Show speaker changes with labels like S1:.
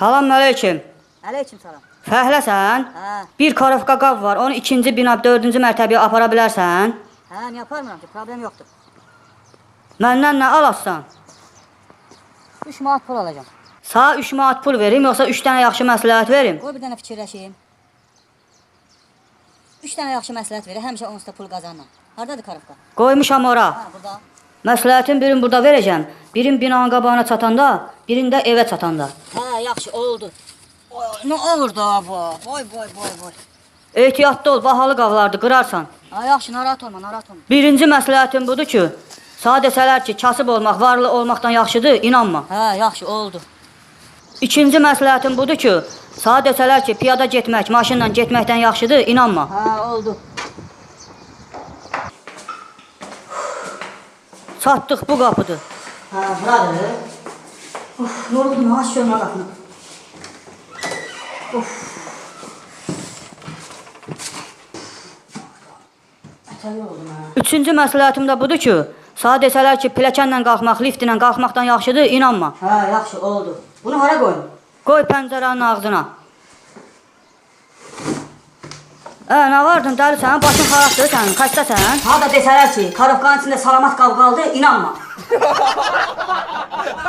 S1: Salam aleyküm.
S2: Aleyküm salam.
S1: Fəhləsən?
S2: Hə.
S1: Bir karovka qav var. Onu ikinci bina, dördüncü mərtəbəyə apara bilərsən?
S2: Hə, niyə aparmıram ki? Problem yoxdur.
S1: Məndən nə alassan?
S2: 3 manat pul alacağam.
S1: Sağ 3 manat pul verim, yoxsa 3 dənə yaxşı məsləhət verim?
S2: Qoy bir dənə fikirləşim. 3 dənə yaxşı məsləhət verir, həmişə onsuz da pul qazanıram. Hardadır karovka?
S1: Qoymuşam ora.
S2: Ha, burada.
S1: Məsləhətin birini burada verəcəm. Birin binanın qabağına çatanda, birini də evə çatanda.
S2: Yaxşı, oldu. Oy, nə olur da bu? Boy, boy, boy, boy.
S1: Ehtiyatlı ol, bahalı qavlardı, qırarsan.
S2: Ha, yaxşı, narahat olma, narahat olma.
S1: Birinci məsləhətim budur ki, sağ desələr ki, kasıb olmaq, varlı olmaqdan yaxşıdır, inanma.
S2: Hə, yaxşı, oldu.
S1: İkinci məsləhətim budur ki, sağ desələr ki, piyada getmək, maşınla getməkdən yaxşıdır, inanma.
S2: Hə, oldu.
S1: Çatdıq bu qapıdır.
S2: Hə, buradır. Uf, yoruldum, ha. Ətər yoruldum, hə.
S1: Üçüncü məsləhətim də budur ki, sağ desələr ki, pilləkənlə qalxmaq, liftlə qalxmaqdan yaxşıdır, inanma.
S2: Hə, yaxşı, oldu. Bunu hara qoyum?
S1: Qoy pəncərənin ağzına. Ə, nə vardın dəlisən? Başın xarabdır sənin, kaçdasən?
S2: Ha da desələr ki, karovkanın içində salamat qab qaldı, inanma.